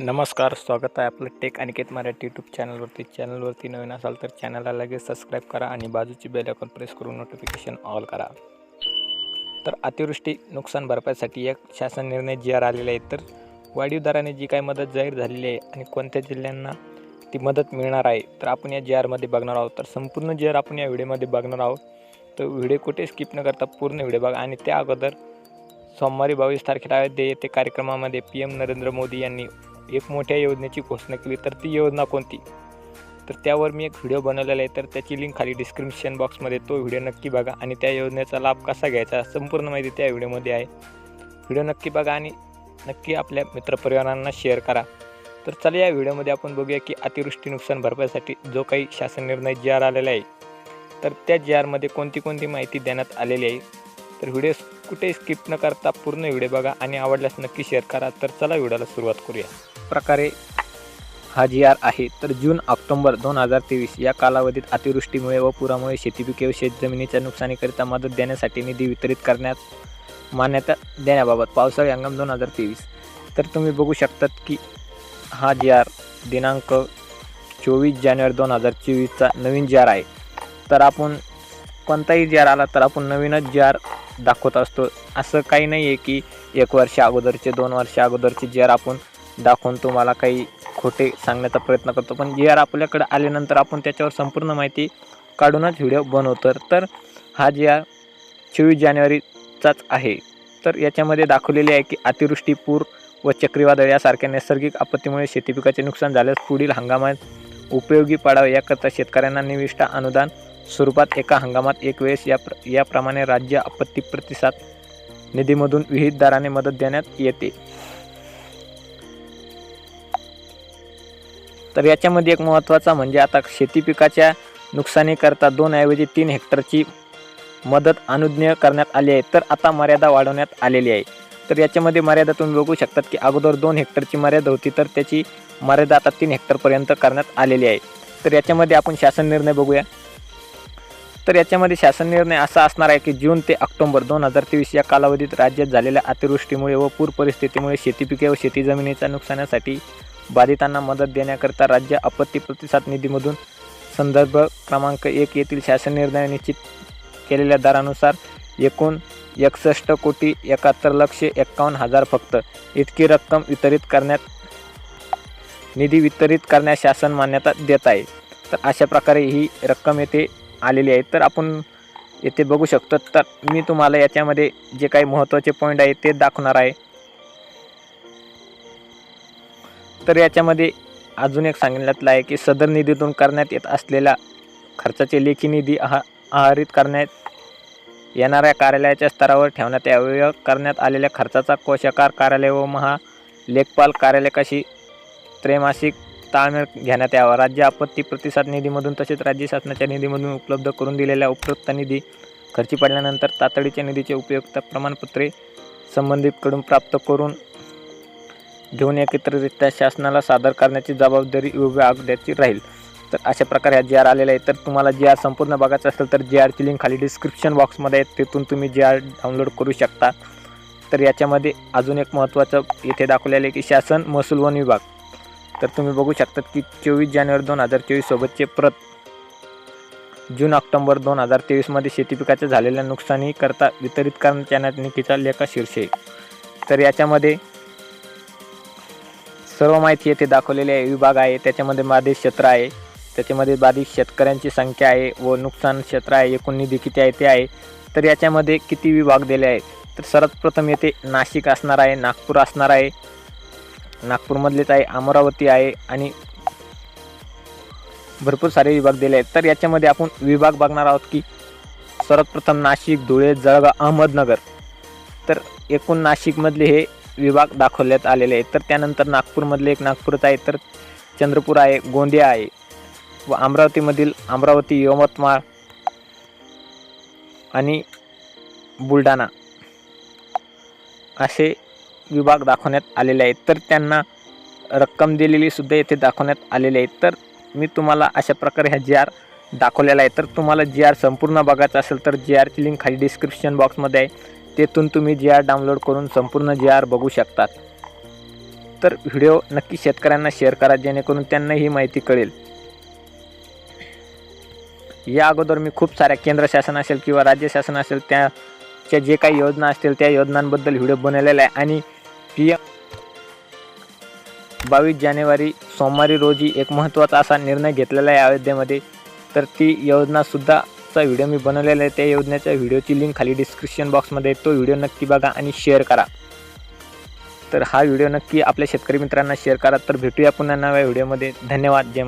नमस्कार स्वागत आहे आपलं टेक अनिकेत मराठी यूट्यूब चॅनलवरती चॅनलवरती नवीन असाल तर चॅनलला लगेच सबस्क्राईब करा आणि बाजूची बेल आयकॉन प्रेस करून नोटिफिकेशन ऑल करा. तर अतिवृष्टी नुकसान भरपाईसाठी एक शासन निर्णय जी आर आलेला आहे तर वाढीव दराने जी काही मदत जाहीर झालेली आहे आणि कोणत्या जिल्ह्यांना ती मदत मिळणार आहे तर आपण या जी आरमध्ये बघणार आहोत. तर संपूर्ण जी आर आपण या व्हिडिओमध्ये बघणार आहोत. तर व्हिडिओ कुठे स्किप न करता पूर्ण व्हिडिओ बघा आणि त्या अगोदर सोमवारी बावीस तारखेला देय ते कार्यक्रमामध्ये पी एम नरेंद्र मोदी यांनी एक मोठ्या योजनेची घोषणा केली तर ती योजना कोणती? तर त्यावर मी एक व्हिडिओ बनवलेला आहे तर त्याची लिंक खाली डिस्क्रिप्शन बॉक्समध्ये तो व्हिडिओ नक्की बघा आणि त्या योजनेचा लाभ कसा घ्यायचा संपूर्ण माहिती त्या व्हिडिओमध्ये आहे. व्हिडिओ नक्की बघा आणि नक्की आपल्या मित्रपरिवारांना शेअर करा. तर चला या व्हिडिओमध्ये आपण बघूया की अतिवृष्टी नुकसान भरपाईसाठी जो काही शासन निर्णय जी आर आलेला आहे तर त्या जी आरमध्ये कोणती कोणती माहिती देण्यात आलेली आहे? तर व्हिडिओ कुठे स्किप न करता पूर्ण व्हिडिओ बघा आणि आवडल्यास नक्की शेअर करा. तर चला व्हिडिओला सुरुवात करूया. प्रकारे हा जी आर आहे तर जून ऑक्टोंबर दोन हजार तेवीस या कालावधीत अतिवृष्टीमुळे व पुरामुळे शेतीपिके व शेतजमिनीच्या नुकसानीकरिता मदत देण्यासाठी निधी वितरित करण्यात मान्यता देण्याबाबत पावसाळी हंगाम दोन हजार तेवीस. तर तुम्ही बघू शकतात की हा जी आर दिनांक चोवीस जानेवारी दोन हजार चोवीसचा नवीन जी आर आहे. तर आपण कोणताही जी आर आला तर आपण नवीनच जी आर दाखवत असतो. असं काही नाही आहे की एक वर्ष अगोदरचे दोन वर्ष अगोदरचे जी आर आपण दाखवून तुम्हाला काही खोटे सांगण्याचा प्रयत्न करतो. पण जी आर आपल्याकडे आल्यानंतर आपण त्याच्यावर संपूर्ण माहिती काढूनच व्हिडिओ बनवतो. तर हा जी आर चोवीस जानेवारीचाच आहे. तर याच्यामध्ये दाखवलेले आहे की अतिवृष्टी पूर व चक्रीवादळ यासारख्या नैसर्गिक आपत्तीमुळे शेती पिकाचे नुकसान झाल्यास पुढील हंगामात उपयोगी पडावे याकरता शेतकऱ्यांना निविष्ट अनुदान स्वरूपात एका हंगामात एक वेळेस या प्र याप्रमाणे राज्य आपत्ती प्रतिसाद निधीमधून विहित दराने मदत देण्यात येते. तर याच्यामध्ये एक महत्त्वाचा म्हणजे आता शेती पिकाच्या नुकसानीकरता दोनऐवजी तीन हेक्टरची मदत अनुज्ञ करण्यात आली आहे. तर आता मर्यादा वाढवण्यात आलेली आहे. तर याच्यामध्ये मर्यादा तुम्ही बघू शकतात की अगोदर दोन हेक्टरची मर्यादा होती तर त्याची मर्यादा आता तीन हेक्टरपर्यंत करण्यात आलेली आहे. तर याच्यामध्ये आपण शासन निर्णय बघूया. तर याच्यामध्ये शासन निर्णय असा असणार आहे की जून ते ऑक्टोंबर दोन हजार तेवीस या कालावधीत राज्यात झालेल्या अतिवृष्टीमुळे व पूर परिस्थितीमुळे शेतीपिके व शेती जमिनीच्या नुकसानासाठी बाधितांना मदत देण्याकरिता राज्य आपत्ती प्रतिसाद निधीमधून संदर्भ क्रमांक एक येथील शासन निर्णय निश्चित केलेल्या दरानुसार एकूण एकसष्ट कोटी एकाहत्तर लक्ष एक्कावन्न हजार फक्त इतकी रक्कम वितरित करण्यात निधी वितरित करण्यास शासन मान्यता देत आहे. तर अशा प्रकारे ही रक्कम येथे आलेली आहे. तर आपण येथे बघू शकतो. तर मी तुम्हाला याच्यामध्ये जे काही महत्त्वाचे पॉईंट आहे ते दाखवणार आहे. तर याच्यामध्ये अजून एक सांगितलं आहे की सदर निधीतून करण्यात येत असलेला खर्चाचे लेखी निधी आहा आहारित करण्यात येणाऱ्या कार्यालयाच्या स्तरावर ठेवण्यात यावे. करण्यात आलेल्या खर्चाचा कोशाकार कार्यालय व महा लेखपाल कार्यालयाशी त्रैमासिक ताळमेळ घेण्यात यावा? राज्य आपत्ती प्रतिसाद निधीमधून तसेच राज्य शासनाच्या निधीमधून उपलब्ध करून दिलेल्या उपयुक्त निधी खर्ची पडल्यानंतर तातडीच्या निधीचे उपयुक्त प्रमाणपत्रे संबंधितकडून प्राप्त करून घेऊन एकत्रितरित्या शासनाला सादर करण्याची जबाबदारी विभागाची राहील. तर अशा प्रकारे हा जी आर आलेला आहे. तर तुम्हाला जी आर संपूर्ण बघायचं असेल तर जी आरची लिंक खाली डिस्क्रिप्शन बॉक्समध्ये आहे. तिथून तुम्ही जी आर डाउनलोड करू शकता. तर याच्यामध्ये अजून एक महत्त्वाचं इथे दाखवलेलं आहे की शासन महसूल वन विभाग. तर तुम्ही बघू शकतात की चोवीस जानेवारी दोन हजार चोवीससोबतचे प्रत जून ऑक्टोबर दोन हजार तेवीसमध्ये शेती पिकाच्या झालेल्या नुकसानीकरता वितरित करण्यात येण्यात निकीचा लेखा शीर्षे तर याच्यामध्ये सर्व माहिती येथे दाखवलेली आहे. विभाग आहे. त्याच्यामध्ये बाधित क्षेत्र आहे. त्याच्यामध्ये बाधित शेतकऱ्यांची संख्या आहे व नुकसान क्षेत्र आहे. एकूण निधी किती आहे ते आहे. तर याच्यामध्ये किती विभाग दिले आहेत? तर सर्वात प्रथम येथे नाशिक असणार आहे नागपूर असणार आहे. नागपूरमधलेच आहे अमरावती आहे आणि भरपूर सारे विभाग दिले आहेत. तर याच्यामध्ये आपण विभाग बघणार आहोत की सर्वात प्रथम नाशिक धुळे जळगाव अहमदनगर. तर एकूण नाशिकमधले हे विभाग दाखवण्यात आलेले आहेत. तर त्यानंतर नागपूरमधले एक नागपूरच आहे तर चंद्रपूर आहे गोंदिया आहे व अमरावतीमधील अमरावती यवतमाळ आणि बुलढाणा असे विभाग दाखवण्यात आलेले आहेत. तर त्यांना रक्कम दिलेली सुद्धा येथे दाखवण्यात आलेली आहे. तर मी तुम्हाला अशा प्रकारे ह्या जी आर दाखवलेला आहे. तर तुम्हाला जी आर संपूर्ण बघायचं असेल तर जी आरची लिंक खाली डिस्क्रिप्शन बॉक्समध्ये आहे. तेथून तुम्ही जी आर डाउनलोड करून संपूर्ण जी आर बघू शकतात. तर व्हिडिओ नक्की शेतकऱ्यांना शेअर करा जेणेकरून त्यांना ही माहिती कळेल. या अगोदर मी खूप साऱ्या केंद्र शासन असेल किंवा राज्य शासन असेल त्याच्या जे काही योजना असतील त्या योजनांबद्दल व्हिडिओ बनवलेला आहे. आणि पी एम बावीस जानेवारी सोमवारी रोजी एक महत्त्वाचा असा निर्णय घेतलेला आहे अयोध्येमध्ये. तर ती योजनासुद्धा योजनासुद्धाचा व्हिडिओ मी बनवलेला आहे त्या योजनेच्या व्हिडिओची लिंक खाली डिस्क्रिप्शन बॉक्समध्ये तो व्हिडिओ नक्की बघा आणि शेअर करा. तर हा व्हिडिओ नक्की आपल्या शेतकरी मित्रांना शेअर करा. तर भेटूया पुन्हा नव्या व्हिडिओमध्ये. धन्यवाद. जय